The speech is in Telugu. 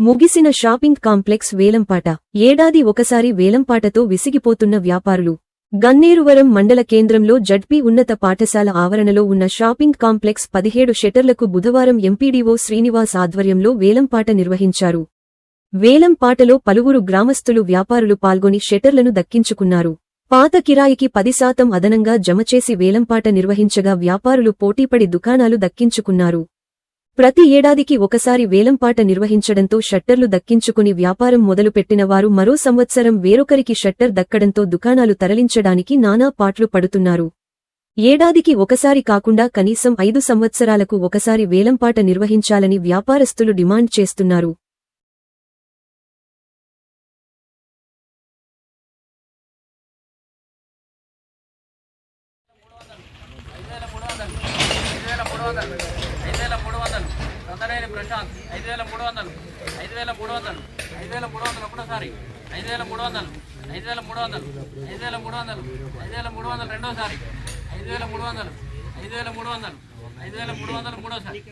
ముగిసిన షాపింగ్ కాంప్లెక్స్ వేలంపాట. ఏడాది ఒకసారి వేలంపాటతో విసిగిపోతున్న వ్యాపారులు. గన్నేరువరం మండల కేంద్రంలో జడ్పీ ఉన్నత పాఠశాల ఆవరణలో ఉన్న షాపింగ్ కాంప్లెక్స్ పదిహేడు షెటర్లకు బుధవారం ఎంపీడీఓ శ్రీనివాస్ ఆధ్వర్యంలో వేలంపాట నిర్వహించారు. వేలంపాటలో పలువురు గ్రామస్తులు వ్యాపారులు పాల్గొని షెటర్లను దక్కించుకున్నారు. పాత కిరాయికి పది శాతం అదనంగా జమచేసి వేలంపాట నిర్వహించగా వ్యాపారులు పోటీపడి దుకాణాలు దక్కించుకున్నారు. ప్రతి ఏడాదికి ఒకసారి వేలంపాట నిర్వహించడంతో షట్టర్లు దక్కించుకుని వ్యాపారం మొదలుపెట్టిన వారు మరో సంవత్సరం వేరొకరికి షట్టర్ దక్కడంతో దుకాణాలు తరలించడానికి నానా పాట్లు పడుతున్నారు. ఏడాదికి ఒకసారి కాకుండా కనీసం ఐదు సంవత్సరాలకు ఒకసారి వేలంపాట నిర్వహించాలని వ్యాపారస్తులు డిమాండ్ చేస్తున్నారు. ఐదు వేల ప్రశాంత్ ఐదు వేల మూడు వందలు ఐదు వేల మూడు వందలు ఐదు వేల మూడు వందలు ఒకటోసారి ఐదు వేల మూడు వందలు ఐదు వేల మూడు వందలు ఐదు వేల మూడు వందలు ఐదు వేల మూడు వందలు రెండోసారి ఐదు వేల మూడు వందలు ఐదు వేల మూడు వందలు ఐదు వేల మూడు వందలు మూడోసారి